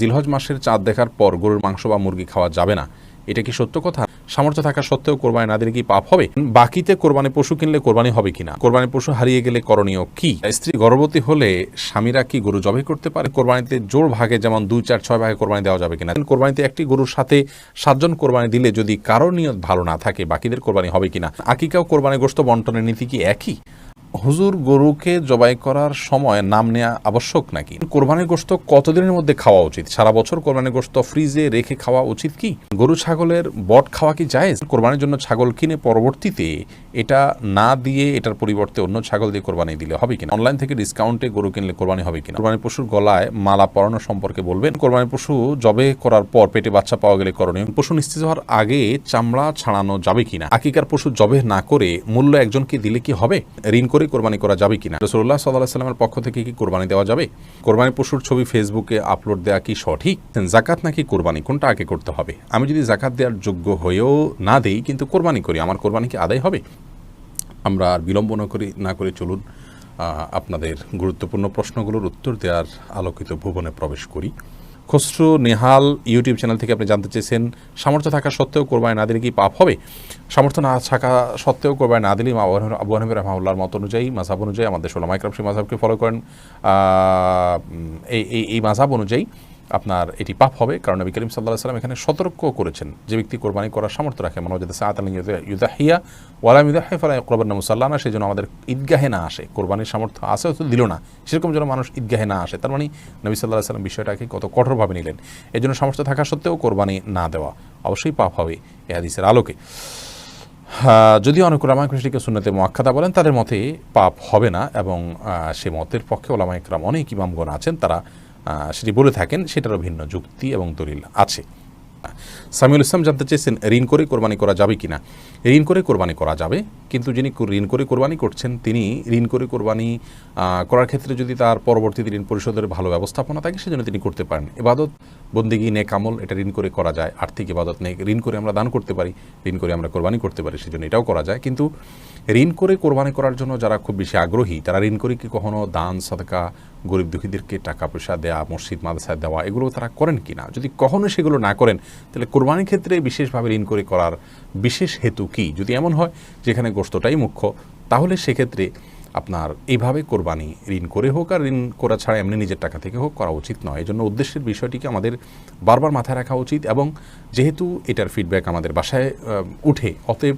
জিলহজ মাসের চাঁদ দেখার পর গরুর মাংস বা মুরগি খাওয়া যাবে না। এটা কি সত্য কথা? সামর্থ্য থাকা সত্ত্বেও কোরবানি না দিলে কি পাপ হবে? বাকিতে কোরবানি পশু কিনলে কোরবানি হবে কিনা? কোরবানি পশু হারিয়ে গেলে করণীয় কি? স্ত্রী গর্ভবতী হলে স্বামীরা কি গরু জবাই করতে পারে? কোরবানিতে জোর ভাগে যেমন দুই, চার, ছয় ভাগে কোরবানি দেওয়া যাবে কিনা? কোরবানিতে একটি গরুর সাথে সাতজন কোরবানি দিলে যদি কারও নিয়ত ভালো না থাকে, বাকিদের কোরবানি হবে কিনা? আকিকাও কোরবানি গোস্ত বন্টনের নীতি কি একই? হুজুর গরুকে জবাই করার সময় নাম নেওয়া আবশ্যক নাকি? কোরবানির গোস্ত কতদিনের মধ্যে খাওয়া উচিত? সারা বছর কোরবানির গোস্ত ফ্রিজে রেখে খাওয়া উচিত কি? গরু ছাগলের বট খাওয়া কি যায় কোরবানির জন্য ছাগল কিনে পরবর্তীতে এটা না দিয়ে এটার পরিবর্তে অন্য ছাগল দিয়ে কোরবানি দিলে হবে কিনা? অনলাইন থেকে ডিসকাউন্টে গরু কিনলে কোরবানি হবে কিনা? কোরবানি পশুর গলায় মালা পরানো সম্পর্কে বলবেন? কোরবানি পশু জবে করার পর পেটে বাচ্চা পাওয়া গেলে করণীয়? পশু নিশ্চিত হওয়ার আগে চামড়া ছাড়ানো যাবে কিনা? আকিকার পশু জবে না করে মূল্য একজনকে দিলে কি হবে? ঋণ করে কোরবানি করা যাবে কিনা? রসুল্লাহ সাল্লাহ সাল্লামের পক্ষ থেকে কি কোরবানি দেওয়া যাবে? কোরবানি পশুর ছবি ফেসবুকে আপলোড দেওয়া কি সঠিক? জাকাত নাকি কোরবানি? কোনটা আগে করতে হবে? আমি যদি জাকাত দেওয়ার যোগ্য হয়েও না দেই, কিন্তু কোরবানি করি, আমার কোরবানি কি আদায় হবে? আমরা আর বিলম্ব না করি, না করে চলুন আপনাদের গুরুত্বপূর্ণ প্রশ্নগুলোর উত্তর দেওয়ার আলোকিত ভুবনে প্রবেশ করি। খসরু, নেহাল ইউটিউব চ্যানেল থেকে আপনি জানতে চেয়েছেন, সামর্থ্য থাকা সত্ত্বেও কোরবানি না দিলে কি পাপ হবে? সামর্থ্য না থাকা সত্ত্বেও কোরবানি না দিলে আবু হানিফা- রহমাউল্লাহর মত অনুযায়ী মাঝাব অনুযায়ী আমাদের সোলাম ইকরাম সেই মাঝাবকে ফলো করেন এই এই মাঝাব অনুযায়ী আপনার এটি পাপ হবে। কারণ নবী করিম সাল্লাহ সাল্লাম এখানে সতর্ক করেছেন যে ব্যক্তি কোরবানি করার সামর্থ্য রাখে। মনে যাতে সাত আলী ইউদাহিয়া ওয়ালাম ইউদাহি ফালা কোরবান মুসাল্লাহ সেই জন্য আমাদের ঈদগাহে না আসে। কোরবানির সামর্থ্য আছে হয়তো দিল না। সেরকম যেন মানুষ ঈদগাহে না আসে। তার মানে নবী সাল্লাহ সাল্লাম বিষয়টাকে কত কঠোরভাবে নিলেন। এই জন্য সামর্থ্য থাকা সত্ত্বেও কোরবানি না দেওয়া অবশ্যই পাপ হবে এ হাদিসের আলোকে। যদিও অনেক ওলামা কৃষ্ণকে সুন্নতে মোয়াক্ষাদা বলেন, তাদের মতে পাপ হবে না এবং সে মতের পক্ষে ওলামা ইকরাম অনেক ইমামগণ আছেন। তারা সেটি বলে থাকেন, সেটারও ভিন্ন যুক্তি এবং দলিল আছে। সামিউল ইসলাম জানতে চেয়েছেন, ঋণ করে কোরবানি করা যাবে কিনা? ঋণ করে কোরবানি করা যাবে, কিন্তু যিনি ঋণ করে কোরবানি করছেন, তিনি ঋণ করে কোরবানি করার ক্ষেত্রে যদি তার পরবর্তীতে ঋণ পরিশোধের ভালো ব্যবস্থাপনা থাকে, সেজন্য তিনি করতে পারেন। এবাদত, বন্দিগি নে কামল এটা ঋণ করে করা যায়। আর্থিক ইবাদত নেই ঋণ করে আমরা দান করতে পারি, ঋণ করে আমরা কোরবানি করতে পারি, সেজন্য এটাও করা যায়। কিন্তু ঋণ করে কোরবানি করার জন্য যারা খুব বেশি আগ্রহী, তারা ঋণ করে কি কখনো দান, সদকা গরিব দুঃখীদেরকে টাকা পয়সা দেওয়া মসজিদ মাদ্রাসায় দেওয়া, এগুলো তারা করেন কি না? যদি কখনো সেগুলো না করেন, তাহলে কোরবানির ক্ষেত্রে বিশেষভাবে ঋণ করে করার বিশেষ হেতু কি? যদি এমন হয়, যেখানে গোস্তটাই মুখ্য, তাহলে সেক্ষেত্রে আপনার এইভাবে কোরবানি ঋণ করে হোক, আর ঋণ করা ছাড়া এমনি নিজের টাকা থেকে হোক করা উচিত নয়। এই জন্য উদ্দেশ্যের বিষয়টিকে আমাদের বারবার মাথায় রাখা উচিত এবং যেহেতু এটার ফিডব্যাক আমাদের বাসায় উঠে, অতএব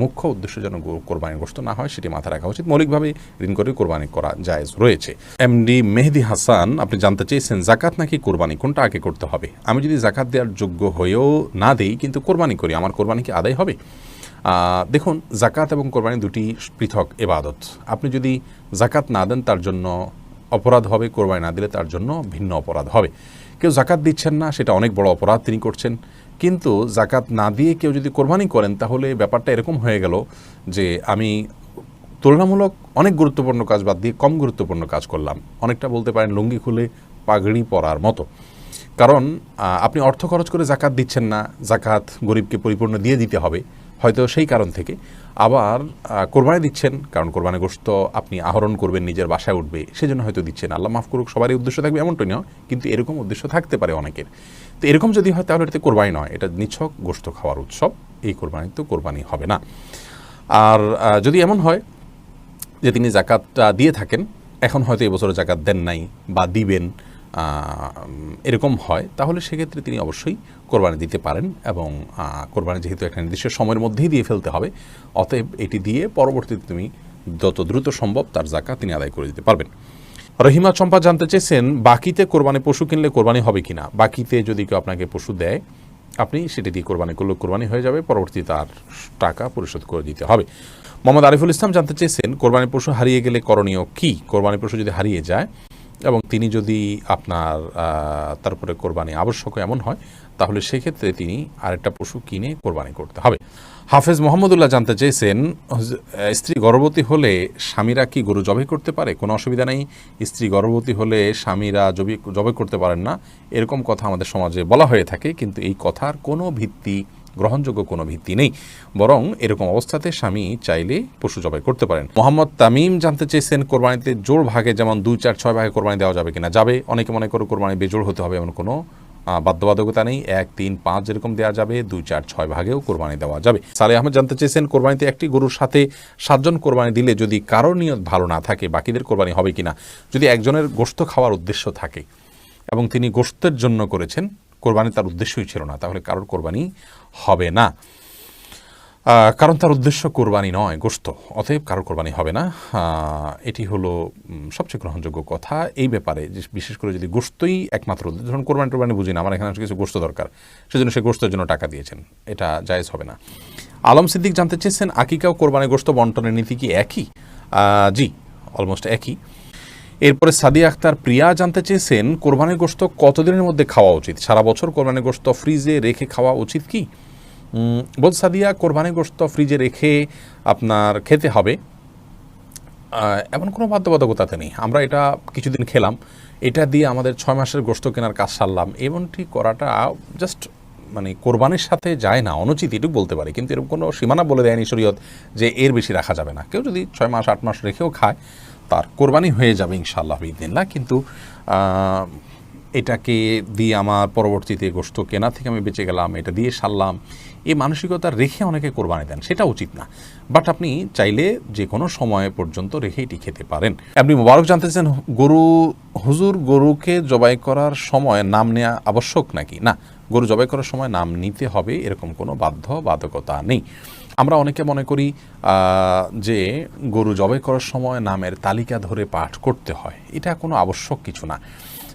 মুখ্য উদ্দেশ্য যেন কোরবানির না হয়, সেটি মাথায় রাখা উচিত। মৌলিকভাবে ঋণ করে কোরবানি করা জায়েজ রয়েছে। এমডি মেহেদি হাসান, আপনি জানতে চেয়েছেন, জাকাত নাকি কোরবানি? কোনটা আগে করতে হবে? আমি যদি জাকাত দেওয়ার যোগ্য হয়েও না দিই, কিন্তু কোরবানি করি, আমার কোরবানি কি আদায় হবে? দেখুন, জাকাত এবং কোরবানি দুটি পৃথক এবাদত। আপনি যদি জাকাত না দেন, তার জন্য অপরাধ হবে, কোরবানি না দিলে তার জন্য ভিন্ন অপরাধ হবে। কেউ জাকাত দিচ্ছেন না, সেটা অনেক বড় অপরাধ তিনি করছেন। কিন্তু জাকাত না দিয়ে কেউ যদি কোরবানি করেন, তাহলে ব্যাপারটা এরকম হয়ে গেল যে আমি তুলনামূলক অনেক গুরুত্বপূর্ণ কাজ বাদ দিয়ে কম গুরুত্বপূর্ণ কাজ করলাম। অনেকটা বলতে পারেন লুঙ্গি খুলে পাগড়ি পরার মতো। কারণ আপনি অর্থ খরচ করে জাকাত দিচ্ছেন না জাকাত গরিবকে পরিপূর্ণ দিয়ে দিতে হবে। হয়তো সেই কারণ থেকে। আবার কোরবানি দিচ্ছেন, কারণ কোরবানি গোস্ত আপনি আহরণ করবেন, নিজের বাসায় উঠবে, সেজন্য হয়তো দিচ্ছেন। আল্লাহ মাফ করুক, সবারই উদ্দেশ্য থাকবে এমনটাই নয়, কিন্তু এরকম উদ্দেশ্য থাকতে পারে অনেকের। তো এরকম যদি হয়, তাহলে এটাতে কোরবানি নয়, এটা নিছক গোস্ত খাওয়ার উৎসব, এই কোরবানি তো কোরবানি হবে না। আর যদি এমন হয় যে তিনি জাকাতটা দিয়ে থাকেন, এখন হয়তো এবছরে জাকাত দেন নাই বা দিবেন এরকম হয়, তাহলে সেক্ষেত্রে তিনি অবশ্যই কোরবানি দিতে পারেন এবং কোরবানি যেহেতু একটা নির্দিষ্ট সময়ের মধ্যেই দিয়ে ফেলতে হবে, অতএব এটি দিয়ে পরবর্তীতে তুমি যত দ্রুত সম্ভব তার জাকাত তিনি আদায় করে দিতে পারবেন। রহিমা চম্পা জানতে চেয়েছেন, বাকিতে কোরবানি পশু কিনলে কোরবানি হবে কিনা? বাকিতে যদি কেউ আপনাকে পশু দেয়, আপনি সেটি দিয়ে কোরবানি করলে কোরবানি হয়ে যাবে, পরবর্তী তার টাকা পরিশোধ করে দিতে হবে। মোহাম্মদ আরিফুল ইসলাম জানতে চেয়েছেন, কোরবানি পশু হারিয়ে গেলে করণীয় কি? কোরবানি পশু যদি হারিয়ে যায় এবং তিনি যদি আপনার আহ, তারপরে কোরবানি আবশ্যক এমন হয় তাহলে সেক্ষেত্রে তিনি আরেকটা পশু কিনে কোরবানি করতে হবে। হাফেজ মোহাম্মদুল্লাহ জানতে চেয়েছেন স্ত্রী গর্ভবতী হলে স্বামীরা কি গরু জবে করতে পারে? কোনো অসুবিধা নেই স্ত্রী গর্ভবতী হলে স্বামীরা জবে জবাই করতে পারেন না। এরকম কথা আমাদের সমাজে বলা হয়ে থাকে কিন্তু এই কথার কোনো ভিত্তি গ্রহণযোগ্য কোনো ভিত্তি নেই, বরং এরকম অবস্থাতে স্বামী চাইলে পশু জবাই করতে পারেন। মোহাম্মদ তামিম জানতে চেয়েছেন, কোরবানিতে জোর ভাগে যেমন দুই চার ছয় ভাগে কোরবানি দেওয়া যাবে কিনা, যাবে। অনেকে মনে করো কোরবানি বেজোড় হতে হবে এমন কোনো বাধ্যবাধকতা নেই। এক, তিন, পাঁচ যেরকম দেওয়া যাবে, দুই, চার, ছয় ভাগেও কোরবানি দেওয়া যাবে। সালে আহমেদ জানতে চেয়েছেন, কোরবানিতে একটি গরুর সাথে সাতজন কোরবানি দিলে যদি কারোর নিয়ত ভালো না থাকে, বাকিদের কোরবানি হবে কিনা? যদি একজনের গোস্ত খাওয়ার উদ্দেশ্য থাকে এবং তিনি গোশতের জন্য করেছেন কোরবানি তার উদ্দেশ্যই ছিল না, তাহলে কারোর কোরবানি হবে না। কারণ তার উদ্দেশ্য কোরবানি নয় গোস্ত অতএব কারোর কোরবানি হবে না। এটি হলো সবচেয়ে গ্রহণযোগ্য কথা। এই ব্যাপারে যে, বিশেষ করে যদি গোস্তই একমাত্র উদ্দেশ্য ধরুন কোরবানি টোরবানি বুঝি না, আমার এখানে কিছু গোস্ত দরকার, সেজন্য সে গোস্তের জন্য টাকা দিয়েছেন, এটা জায়েজ হবে না। আলম সিদ্দিক জানতে চেয়েছেন, আকিকা ও কোরবানি গোস্ত বন্টনের নীতি কি একই? জি অলমোস্ট একই। এরপরে সাদিয়া আক্তার প্রিয়া জানতে চেয়েছেন, কোরবানির গোস্ত কতদিনের মধ্যে খাওয়া উচিত? সারা বছর কোরবানির গোস্ত ফ্রিজে রেখে খাওয়া উচিত কি? বল সাদিয়া, কোরবানির গোশত ফ্রিজে রেখে আপনার খেতে হবে। এমন কোনো বাধ্যবাধকতাতে নেই। আমরা এটা কিছুদিন খেলাম। এটা দিয়ে আমাদের ছয় মাসের গোস্ত কেনার কাজ সারলাম। এমনটি করাটা জাস্ট মানে কোরবানির সাথে যায় না। অনুচিত এটুকু বলতে পারি। কিন্তু এরকম কোনো সীমানা বলে দেয়নি শরীয়ত যে এর বেশি রাখা যাবে না। কেউ যদি ছয় মাস, আট মাস রেখেও খায় তার কোরবানি হয়ে যাবে ইনশাআল্লাহ বিদিনিল্লাহ কিন্তু এটাকে দিয়ে আমার পরবর্তীতে গোশত কেনা থেকে আমি বেঁচে গেলাম, এটা দিয়ে সারলাম, এই মানসিকতা রেখে অনেকে কোরবানি দেন, সেটা উচিত না। বাট আপনি চাইলে যে কোনো সময় পর্যন্ত রেখে এটি খেতে পারেন। আপনি মোবারক জানতেছেন গরু, হুজুর গরুকে জবাই করার সময় নাম নেওয়া আবশ্যক নাকি? না, গরু জবাই করার সময় নাম নিতে হবে, এরকম কোনো বাধ্য বাধকতা নেই। আমরা অনেকে মনে করি যে গরু জবাই করার সময় নামের তালিকা ধরে পাঠ করতে হয়। এটা কোনো আবশ্যক কিছু না।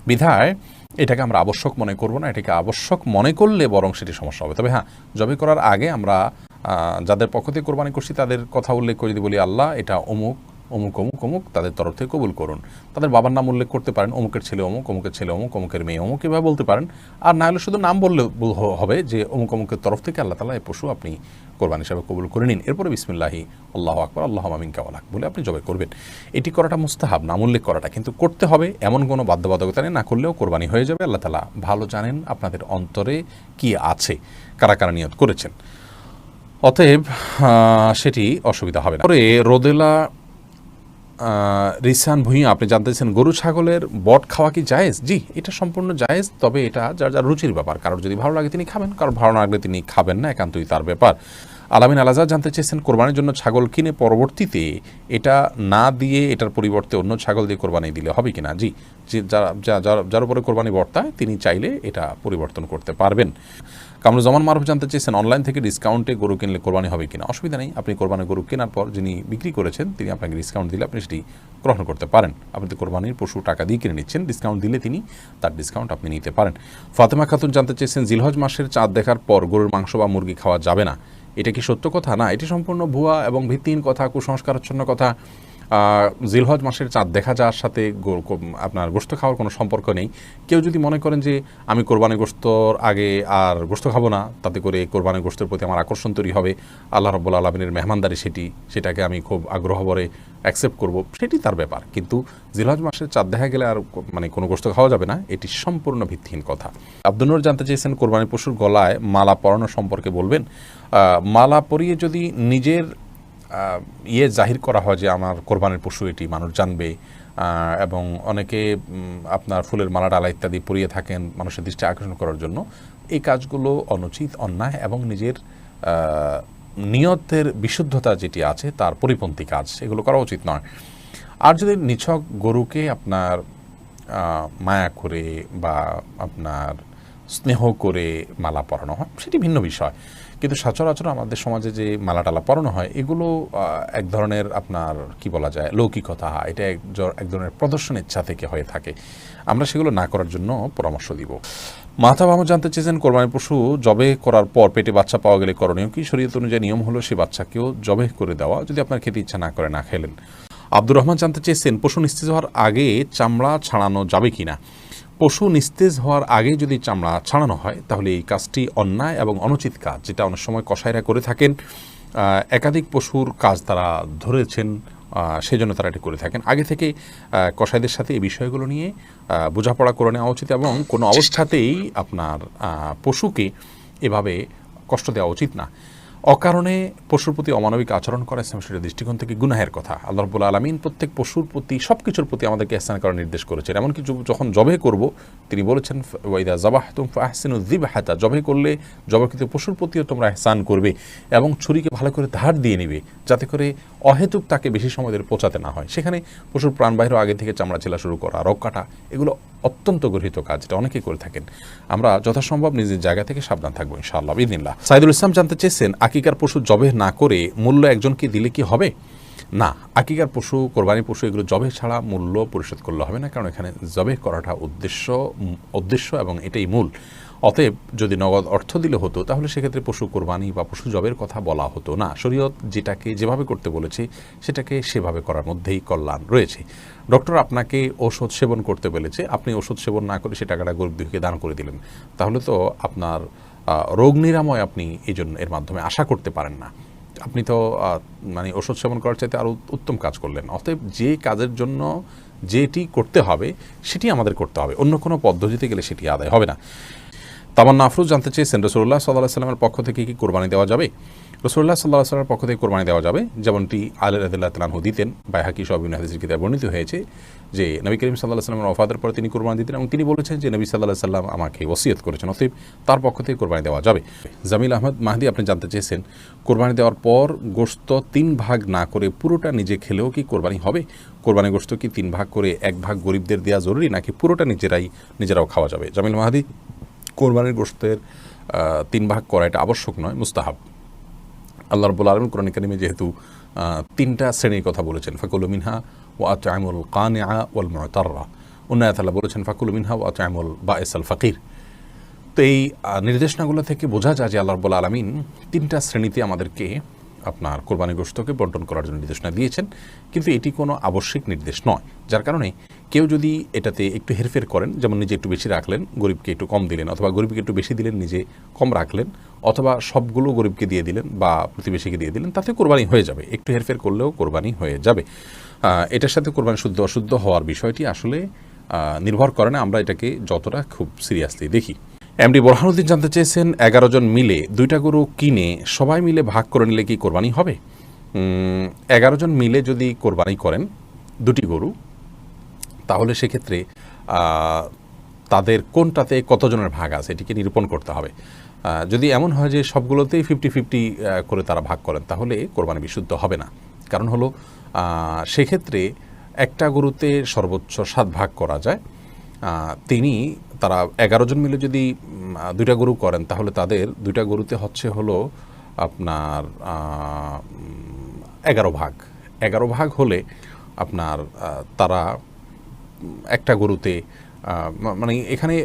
বিধায় এটাকে আমরা আবশ্যক মনে করব না, এটাকে আবশ্যক মনে করলে বরং সেটি সমস্যা হবে। তবে হ্যাঁ জবে করার আগে আমরা যাদের পক্ষ থেকে কোরবানি করছি তাদের কথা উল্লেখ করে যদি বলি, আল্লাহ এটা অমুক অমুক অমুক অমুক, তাদের তরফ থেকে কবুল করুন। তাদের বাবার নাম উল্লেখ করতে পারেন, অমুকের ছেলে অমুক, অমুকের ছেলে অমুক, অমুকের মেয়ে অমুক, এভাবে বলতে পারেন। আর না হলে শুধু নাম বললে হবে যে অমুক, অমুকের তরফ থেকে আল্লাহ তালা এই পশু আপনি কোরবানি হিসাবে কবুল করে নিন। এরপরে বিসমিল্লাহি, আল্লাহ আকবর, আল্লাহ মামিন কাওয়ালাক বলে আপনি জবাই করবেন। এটি করাটা মুস্তাহাব, নাম উল্লেখ করাটা। কিন্তু করতে হবে এমন কোনো বাধ্যবাধকতা নেই, না করলেও কোরবানি হয়ে যাবে। আল্লাহ তালা ভালো জানেন আপনাদের অন্তরে কি আছে, কারা কারা নিয়ত করেছেন। অতএব সেটি অসুবিধা হবে না। পরে রোদেলা রিসান ভুঁইয়া, আপনি জানতে চাইছেন, গরু ছাগলের বট খাওয়া কি জায়েজ? জি, এটা সম্পূর্ণ জায়েজ, তবে এটা যার যার রুচির ব্যাপার। কারোর যদি ভালো লাগে তিনি খাবেন, কারোর ভালো না লাগলে তিনি খাবেন না, একান্তই তার ব্যাপার। আলামিন আলাজা জানতে চেয়েছেন, কোরবানির জন্য ছাগল কিনে পরবর্তীতে এটা না দিয়ে এটার পরিবর্তে অন্য ছাগল দিয়ে কোরবানি দিলে হবে জি যারা যা- যার যার উপরে কোরবানি বর্তায়, তিনি চাইলে এটা পরিবর্তন করতে পারবেন। কামরুজ্জামান মারুফ জানতে চেয়েছেন, অনলাইন থেকে ডিসকাউন্টে গরু কিনলে কোরবানি হবে কিনা? অসুবিধা নেই, আপনি কোরবানি গরু কেনার পর যিনি বিক্রি করেছেন, তিনি আপনাকে ডিসকাউন্ট দিলে আপনি সেটি গ্রহণ করতে পারেন। আপনি তো কোরবানির পশু টাকা দিয়ে কিনে নিচ্ছেন, ডিসকাউন্ট দিলে তিনি তার ডিসকাউন্ট আপনি নিতে পারেন। ফাতেমা খাতুন জানতে চেয়েছেন, জিলহজ মাসের চাঁদ দেখার পর গরুর মাংস বা মুরগি খাওয়া যাবে না। এটা কি সত্য কথা? না, এটি সম্পূর্ণ ভুয়া এবং ভিত্তিহীন কথা, কুসংস্কারাচ্ছন্ন কথা। জিলহজ মাসের চাঁদ দেখা যাওয়ার সাথে আপনার গোস্ত খাওয়ার কোনো সম্পর্ক নেই। কেউ যদি মনে করেন যে, আমি কোরবানি গোস্তর আগে আর গোস্ত খাব না, তাতে করে কোরবানি গোস্তের প্রতি আমার আকর্ষণ তৈরি হবে। আল্লাহ রব্বুল আলমিনের মেহমানদারি সেটি, সেটাকে আমি খুব আগ্রহ ভরে অ্যাকসেপ্ট করব। সেটি তার ব্যাপার। কিন্তু জিলহজ মাসের চাঁদ দেখা গেলে আর মানে কোনো গোস্ত খাওয়া যাবে না, এটি সম্পূর্ণ ভিত্তিহীন কথা। আব্দুল জানতে চেয়েছেন কোরবানি পশুর গলায় মালা পরানো সম্পর্কে বলবেন। মালা পরিয়ে যদি নিজের ইয়ে জাহির করা হয় যে আমার কোরবানির পশু এটি, মানুষ জানবে এবং অনেকে আপনার ফুলের মালা ডালা ইত্যাদি পরিয়ে থাকেন মানুষের দৃষ্টি আকর্ষণ করার জন্য, এই কাজগুলো অনুচিত, অন্যায় এবং নিজের নিয়তের বিশুদ্ধতা যেটি আছে তার পরিপন্থী কাজ, এগুলো করা উচিত নয়। আর যদি নিছক গরুকে আপনার মায়া করে বা আপনার স্নেহ করে মালা পরানো হয়, সেটি ভিন্ন বিষয়। কিন্তু সচরাচর আমাদের সমাজে যে মালা টালা পরানো হয়, এগুলো এক ধরনের আপনার, কি বলা যায়, লৌকিকতা, এটা এক এক ধরনের প্রদর্শন ইচ্ছা থেকে হয়ে থাকে। আমরা সেগুলো না করার জন্য পরামর্শ দিব। মাথা বামু জানতে চেয়েছেন কোরবানি পশু জবে করার পর পেটে বাচ্চা পাওয়া গেলে করণীয় কি? শরীয়ত অনুযায়ী নিয়ম হলো সেই বাচ্চাকেও জবে করে দেওয়া, যদি আপনার খেতে ইচ্ছা না করে না খেলেন। আব্দুর রহমান জানতে চেয়েছেন পশু নিস্তেজ হওয়ার আগে চামড়া ছাড়ানো যাবে কিনা? পশু নিস্তেজ হওয়ার আগে যদি চামড়া ছাড়ানো হয় তাহলে এই কাজটি অন্যায় এবং অনুচিত কাজ যেটা অনেক সময় কসাইরা করে থাকেন। একাধিক পশুর কাজ তারা ধরেছেন সেজন্য তারা এটি করে থাকেন। আগে থেকে কসাইদের সাথে এই বিষয়গুলো নিয়ে বোঝাপড়া করে নেওয়া উচিত এবং কোনো অবস্থাতেই আপনার পশুকে এভাবে কষ্ট দেওয়া উচিত না। অকারণে পশুর প্রতি অমানবিক আচরণ করা ইসলাম শরীরের দৃষ্টিকোণ থেকে গুনাহের কথা। আল্লাহ রব্বুল আলমিন প্রত্যেক পশুর প্রতি সব কিছুর প্রতি আমাদেরকে এহসান করার নির্দেশ করেছেন। এমনকি যখন জবে করব, তিনি বলেছেন ওয়াইদা জবাহ তুম আহসিন উদ্দিব হাতা জবে করলে জবাকৃত পশুর প্রতিও তোমরা এহসান করবে এবং ছুরিকে ভালো করে ধার দিয়ে নিবে, যাতে করে অহেতুক তাকে বেশি সময় ধরে পচাতে না হয়। সেখানে পশুর প্রাণবাহির আগে থেকে চামড়া ছেলা শুরু করা রক কাটা, এগুলো অত্যন্ত গৃহীত কাজ, এটা অনেকেই করে থাকেন। আমরা যথাসম্ভব নিজের জায়গা থেকে সাবধান থাকব, ইনশাআল্লাহ বিদিল্লাহ সাইদুল ইসলাম জানতে চেয়েছেন, আকিকার পশু জবে না করে মূল্য একজনকে দিলে কি হবে? না, আকিকার পশু কোরবানি পশু, এগুলো জবে ছাড়া মূল্য পরিশোধ করলে হবে না, কারণ এখানে জবে করাটা উদ্দেশ্য উদ্দেশ্য এবং এটাই মূল। অতএব যদি নগদ অর্থ দিলে হতো, তাহলে সেক্ষেত্রে পশু কোরবানি বা পশু জবের কথা বলা হতো না। শরীয়ত যেটাকে যেভাবে করতে বলেছে, সেটাকে সেভাবে করার মধ্যেই কল্যাণ রয়েছে। ডক্টর আপনাকে ওষুধ সেবন করতে বলেছে, আপনি ওষুধ সেবন না করে সে টাকাটা গরিব দান করে দিলেন। তাহলে তো আপনার রোগ নিরাময় আপনি এই জন্য এর মাধ্যমে আশা করতে পারেন না। আপনি তো মানে ওষুধ সেবন করার চাইতে আরও উত্তম কাজ করলেন। অতএব যে কাজের জন্য যেটি করতে হবে, সেটি আমাদের করতে হবে। অন্য কোনো পদ্ধতিতে গেলে সেটি আদায় হবে না। তামান্না আফরুজ জানতে চেয়েছেন রসুল্লাহ সাল্লাহ সাল্লামের পক্ষ থেকে কি কোরবানি দেওয়া যাবে? রসুল্লাহ সাল্লাহ সাল্লামের পক্ষ থেকে কোরবানি দেওয়া যাবে। যেমনটি আলী রাদিল্লাহ তালাহু দিতেন। বাইহাকি সব হাদিসের কিতাবে বর্ণিত হয়েছে যে নবী করিম সাল্লাহ সাল্লামের ওফাদের পরে তিনি কোরবানি দিতেন এবং তিনি বলেছেন যে নবী সাল্লাহ সাল্লাম আমাকে ওসিয়ত করেছেন। অতএব তার পক্ষ থেকে কোরবানি দেওয়া যাবে। জামিল আহমদ মাহদি, আপনি জানতে চেয়েছেন কোরবানি দেওয়ার পর গোস্ত তিন ভাগ না করে পুরোটা নিজে খেলেও কি কোরবানি হবে? কোরবানি গোস্ত কি তিন ভাগ করে এক ভাগ গরিবদের দেওয়া জরুরি নাকি পুরোটা নিজেরাই, নিজেরাও খাওয়া যাবে? জামিল মাহাদি? কোরবানির গোষ্ঠের তিন ভাগ করা এটা আবশ্যক নয়, মুস্তাহাব। আল্লাহ রবুল আলম কোরআন কারিমে যেহেতু তিনটা শ্রেণির কথা বলেছেন, ফাকুল মিনহা ও আতামুল কানিয়া ওয়াল মতাররা। উন্নায়তাল্লাহ বলেছেন, ফাকুল মিনহা ও আতামুল বা এসাল ফাকির। তো এই নির্দেশনাগুলো থেকে বোঝা যায় যে আল্লাহ রবুল আলমিন তিনটা শ্রেণীতে আমাদেরকে আপনার কোরবানি গোস্তকে বন্টন করার জন্য নির্দেশনা দিয়েছেন, কিন্তু এটি কোনো আবশ্যিক নির্দেশ নয়। যার কারণে কেউ যদি এটাতে একটু হেরফের করেন, যেমন নিজে একটু বেশি রাখলেন, গরিবকে একটু কম দিলেন, অথবা গরিবকে একটু বেশি দিলেন, নিজে কম রাখলেন, অথবা সবগুলো গরিবকে দিয়ে দিলেন বা প্রতিবেশীকে দিয়ে দিলেন, তাতে কোরবানি হয়ে যাবে। একটু হেরফের করলেও কোরবানি হয়ে যাবে। এটার সাথে কোরবানি শুদ্ধ, অশুদ্ধ হওয়ার বিষয়টি আসলে নির্ভর করে না। আমরা এটাকে যতটা খুব সিরিয়াসলি দেখি। এমডি বোরহানুদ্দিন জানতে চেয়েছেন, এগারো জন মিলে দুইটা গরু কিনে সবাই মিলে ভাগ করে নিলে কি কোরবানি হবে? এগারো জন মিলে যদি কোরবানি করেন দুটি গরু, তাহলে সেক্ষেত্রে তাদের কোনটাতে কতজনের ভাগ আছে এটিকে নিরূপণ করতে হবে। যদি এমন হয় যে সবগুলোতেই ফিফটি ফিফটি করে তারা ভাগ করেন, তাহলে কোরবানি বিশুদ্ধ হবে না। কারণ হলো সেক্ষেত্রে একটা গরুতে সর্বোচ্চ সাত ভাগ করা যায় তিনি তারা এগারো জন মিলে যদি দুইটা গরু করেন, তাহলে তাদের দুইটা গরুতে হচ্ছে হলো আপনার এগারো ভাগ। এগারো ভাগ হলে আপনার তারা একটা গরুতে মানে এখানে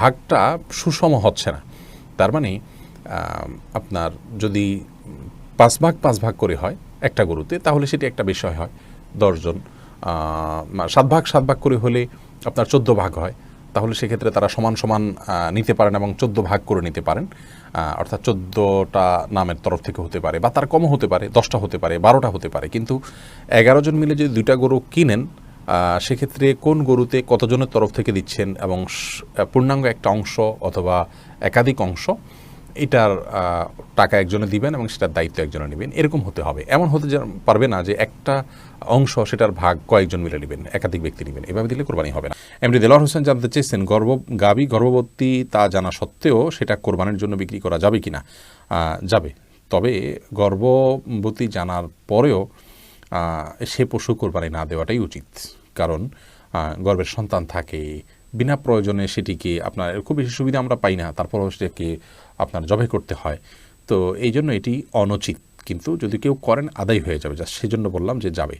ভাগটা সুষম হচ্ছে না। তার মানে আপনার যদি পাঁচ ভাগ পাঁচ ভাগ করে হয় একটা গরুতে, তাহলে সেটি একটা বিষয় হয়। দশজন সাত ভাগ সাত ভাগ করে হলে আপনার চোদ্দ ভাগ হয়। তাহলে সেক্ষেত্রে তারা সমান সমান নিতে পারেন এবং চোদ্দ ভাগ করে নিতে পারেন। অর্থাৎ চোদ্দোটা নামের তরফ থেকে হতে পারে বা তার কমও হতে পারে, দশটা হতে পারে, বারোটা হতে পারে। কিন্তু এগারো জন মিলে যদি দুইটা গরু কিনেন সেক্ষেত্রে কোন গরুতে কতজনের তরফ থেকে দিচ্ছেন এবং পূর্ণাঙ্গ একটা অংশ অথবা একাধিক অংশ এটার টাকা একজনে দিবেন এবং সেটার দায়িত্ব একজনে নেবেন। এরকম হতে হবে। এমন হতে পারবে না যে একটা অংশ সেটার ভাগ কয়েকজন মিলে নেবেন, একাধিক ব্যক্তি নেবেন। এভাবে দিলে কোরবানি হবে না। এমনি দেলোয়ার হোসেন জানতে চেয়েছেন গর্ভ গাবি, গর্ভবতী তা জানা সত্ত্বেও সেটা কোরবানির জন্য বিক্রি করা যাবে কি না যাবে। তবে গর্ভবতী জানার পরেও সে পশু কোরবানি না দেওয়াটাই উচিত। কারণ গর্ভের সন্তান থাকে বিনা প্রয়োজনে সেটিকে আপনার, খুব বেশি সুবিধা আমরা পাই না, তারপরও সেটাকে আপনার জবে করতে হয়। তো এই জন্য এটি অনুচিত, কিন্তু যদি কেউ করেন, আদায় হয়ে যাবে, যা সেজন্য বললাম যে যাবে।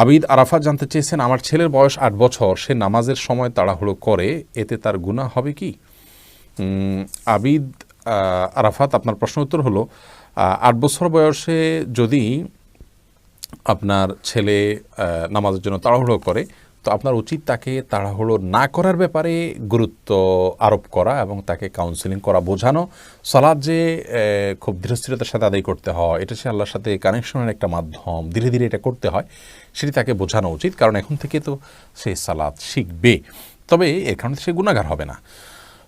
আবিদ আরাফাত জানতে চেয়েছেন, আমার ছেলের বয়স আট বছর, সে নামাজের সময় তাড়াহুড়ো করে, এতে তার গুনাহ হবে কি? আবিদ আরাফাত, আপনার প্রশ্ন উত্তর হলো আট বছর বয়সে যদি আপনার ছেলে নামাজের জন্য তাড়াহুড়ো করে তো আপনার উচিত তাকে তাড়াহুড়ো না করার ব্যাপারে গুরুত্ব আরোপ করা এবং তাকে কাউন্সিলিং করা বোঝানো, সালাদ যে খুব ধীরস্থিরতার সাথে আদায় করতে হয়, এটা সে আল্লাহর সাথে কানেকশনের একটা মাধ্যম, ধীরে ধীরে এটা করতে হয়, সেটি তাকে বোঝানো উচিত। কারণ এখন থেকে তো সে সালাদ শিখবে। তবে এর কারণে সে গুণাগার হবে না।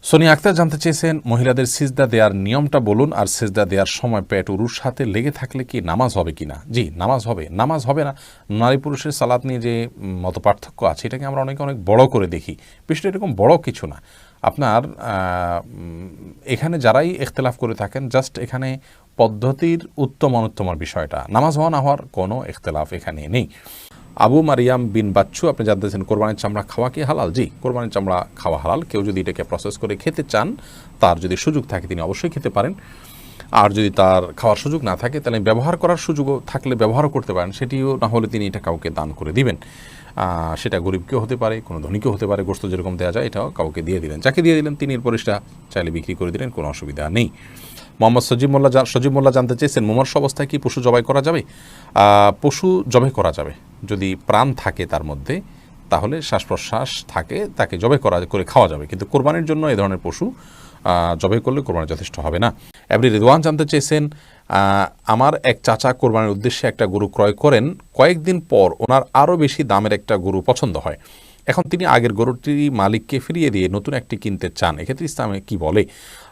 সোনিয়া আক্তার জানতে চেয়েছেন, মহিলাদের সিজদা দেওয়ার নিয়মটা বলুন আর সিজদা দেওয়ার সময় পেট উরুর সাথে লেগে থাকলে কি নামাজ হবে কিনা? জি, নামাজ হবে নামাজ হবে না। নারী পুরুষের সালাদ নিয়ে যে মত পার্থক্য আছে, এটাকে আমরা অনেকে অনেক বড় করে দেখি। বিষয়টা এরকম বড় কিছু না। আপনার এখানে যারাই ইখতলাফ করে থাকেন, জাস্ট এখানে পদ্ধতির উত্তম অনুত্তমার বিষয়টা। নামাজ হওয়া না হওয়ার কোনো ইখতলাফ এখানে নেই। আবু মারিয়াম বিন বাচ্চু, আপনি জানতেছেন কোরবানির চামড়া খাওয়া কি হালাল? জি, কোরবানির চামড়া খাওয়া হালাল। কেউ যদি এটাকে প্রসেস করে খেতে চান, তার যদি সুযোগ থাকে, তিনি অবশ্যই খেতে পারেন। আর যদি তার খাওয়ার সুযোগ না থাকে, তাহলে ব্যবহার করার সুযোগও থাকলে ব্যবহারও করতে পারেন। সেটিও না হলে তিনি এটা কাউকে দান করে দিবেন। সেটা গরিবকেও হতে পারে, কোনো ধনীকেও হতে পারে গোস্ত যেরকম দেওয়া যায়, এটাও কাউকে দিয়ে দিলেন। যাকে দিয়ে দিলেন, তিনি এরপর সেটা চাইলে বিক্রি করে দিলেন, কোনো অসুবিধা নেই। মোহাম্মদ সজিব মোল্লা সজিব মোল্লা জানতে চেয়েছেন, মোমর্ষ অবস্থায় কি পশু জবাই করা যাবে? পশু জবাই করা যাবে। যদি প্রাণ থাকে তার মধ্যে, তাহলে শ্বাস প্রশ্বাস থাকে, তাকে জবাই করা, করে খাওয়া যাবে। কিন্তু কোরবানির জন্য এ ধরনের পশু জবাই করলে কোরবানি যথেষ্ট হবে না। এমনি রিদওয়ান জানতে চেয়েছেন আমার এক চাচা কোরবানির উদ্দেশ্যে একটা গরু ক্রয় করেন, কয়েকদিন পর ওনার আরও বেশি দামের একটা গরু পছন্দ হয়। এখন তিনি আগের গরুটির মালিককে ফিরিয়ে দিয়ে নতুন একটি কিনতে চান। এক্ষেত্রে ইসলামে কি বলে?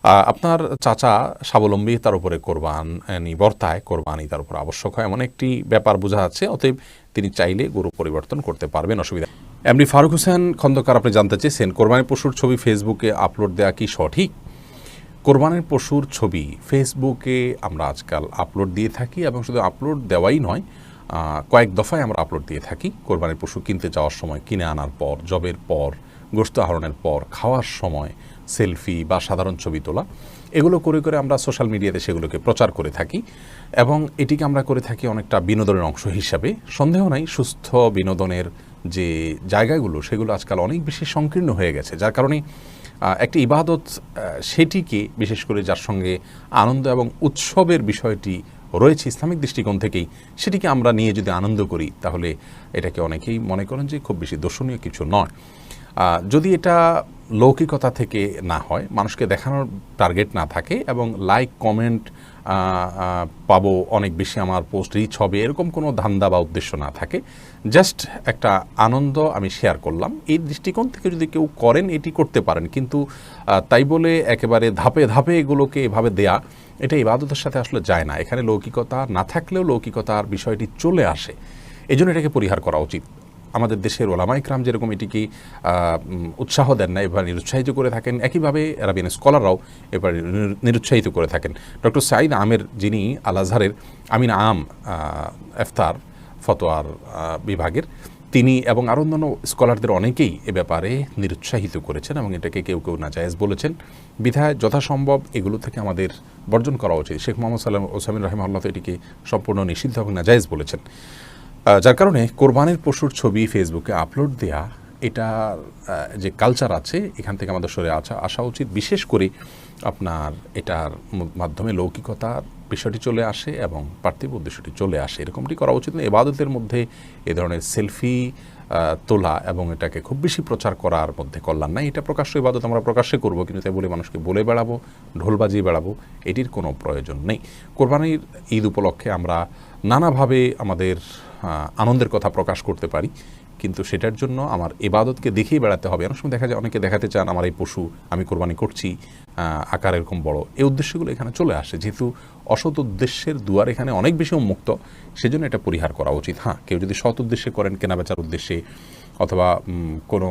আপনার চাচা স্বাবলম্বী তার উপরে কোরবানি বর্তায় কোরবানি তার উপর আবশ্যক হয়, এমন একটি ব্যাপার বোঝা যাচ্ছে, অতএব তিনি চাইলে গরু পরিবর্তন করতে পারবেন, অসুবিধা এমনি ফারুক হোসেন খন্দকার, আপনি জানতে চেয়েছেন, কোরবানি পশুর ছবি ফেসবুকে আপলোড দেওয়া কি সঠিক? কোরবানির পশুর ছবি ফেসবুকে আমরা আজকাল আপলোড দিয়ে থাকি এবং শুধু আপলোড দেওয়াই নয় কয়েক দফায় আমরা আপলোড দিয়ে থাকি। কোরবানির পশু কিনতে যাওয়ার সময়, কিনে আনার পর, জবের পর গোস্ত আহরণের পর, খাওয়ার সময় সেলফি বা সাধারণ ছবি তোলা, এগুলো করে করে আমরা সোশ্যাল মিডিয়াতে সেগুলোকে প্রচার করে থাকি এবং এটিকে আমরা করে থাকি অনেকটা বিনোদনের অংশ হিসাবে। সন্দেহ নাই, সুস্থ বিনোদনের যে জায়গাগুলো, সেগুলো আজকাল অনেক বেশি সংকীর্ণ হয়ে গেছে। যার কারণে একটি ইবাদত সেটিকে বিশেষ করে যার সঙ্গে আনন্দ এবং উৎসবের বিষয়টি রয়েছে ইসলামিক দৃষ্টিকোণ থেকেই, সেটিকে আমরা নিয়ে যদি আনন্দ করি, তাহলে এটাকে অনেকেই মনে করেন যে খুব বেশি দর্শনীয় কিছু নয়। যদি এটা লৌকিকতা থেকে না হয়, মানুষকে দেখানোর টার্গেট না থাকে এবং লাইক কমেন্ট পাবো অনেক বেশি আমার পোস্ট রিচ হবে, এরকম কোনো ধান্দা বা উদ্দেশ্য না থাকে। জাস্ট একটা আনন্দ আমি শেয়ার করলাম। এই দৃষ্টিকোণ থেকে যদি কেউ করেন, এটি করতে পারেন। কিন্তু তাই বলে একেবারে ধাপে ধাপে এগুলোকে এভাবে দেয়া, এটা ইবাদতের সাথে আসলে যায় না। এখানে লৌকিকতা না থাকলেও লৌকিকতার বিষয়টি চলে আসে। এই এটাকে পরিহার করা উচিত। আমাদের দেশের ওলামাইকরাম যেরকম এটিকে উৎসাহ দেন না, এবার নিরুৎসাহিত করে থাকেন, একইভাবে রাবিয়ান স্কলাররাও এবার নিরু- নিরুৎসাহিত করে থাকেন। ডক্টর সাইদ আমের যিনি আল আজহারের আমিন আম এফতার ফতোয়ার বিভাগের, তিনি এবং আরও অন্যান্য স্কলারদের অনেকেই এ ব্যাপারে নিরুৎসাহিত করেছেন এবং এটাকে কেউ কেউ নাজায়েজ বলেছেন। বিধায় যথাসম্ভব এগুলো থেকে আমাদের বর্জন করা উচিত। শেখ মোহাম্মদ সাল্লাম ওসামিন রহিমাল্লাহ তো এটিকে সম্পূর্ণ নিষিদ্ধ এবং নাজায়েজ বলেছেন। যার কারণে কোরবানির পশুর ছবি ফেসবুকে আপলোড দেয়া এটার যে কালচার আছে, এখান থেকে আমাদের সরে আসা আসা উচিত। বিশেষ করে আপনার এটার মাধ্যমে লৌকিকতার বিষয়টি চলে আসে এবং পার্থিব উদ্দেশ্যটি চলে আসে। এরকমটি করা উচিত না। এবাদতের মধ্যে এ ধরনের সেলফি তোলা এবং এটাকে খুব বেশি প্রচার করার মধ্যে কল্যাণ নাই। এটা প্রকাশ্য ইবাদত, আমরা প্রকাশ্যে করব, কিন্তু তাই বলে মানুষকে বলে বেড়াবো, ঢোল বাজিয়ে বেড়াবো, এটির কোনো প্রয়োজন নেই। কোরবানির ঈদ উপলক্ষে আমরা নানাভাবে আমাদের আনন্দের কথা প্রকাশ করতে পারি, কিন্তু সেটার জন্য আমার এবাদতকে দেখেই বেড়াতে হবে। অনেক সময় দেখা যায় অনেকে দেখাতে চান, আমার এই পশু আমি কোরবানি করছি আকার এরকম বড়। এই উদ্দেশ্যগুলো এখানে চলে আসে। যেহেতু অসৎ উদ্দেশ্যের দুয়ার এখানে অনেক বেশি উন্মুক্ত, সেজন্য এটা পরিহার করা উচিত। হ্যাঁ কেউ যদি সৎ উদ্দেশ্যে করেন, কেনাবেচার উদ্দেশ্যে, অথবা কোনো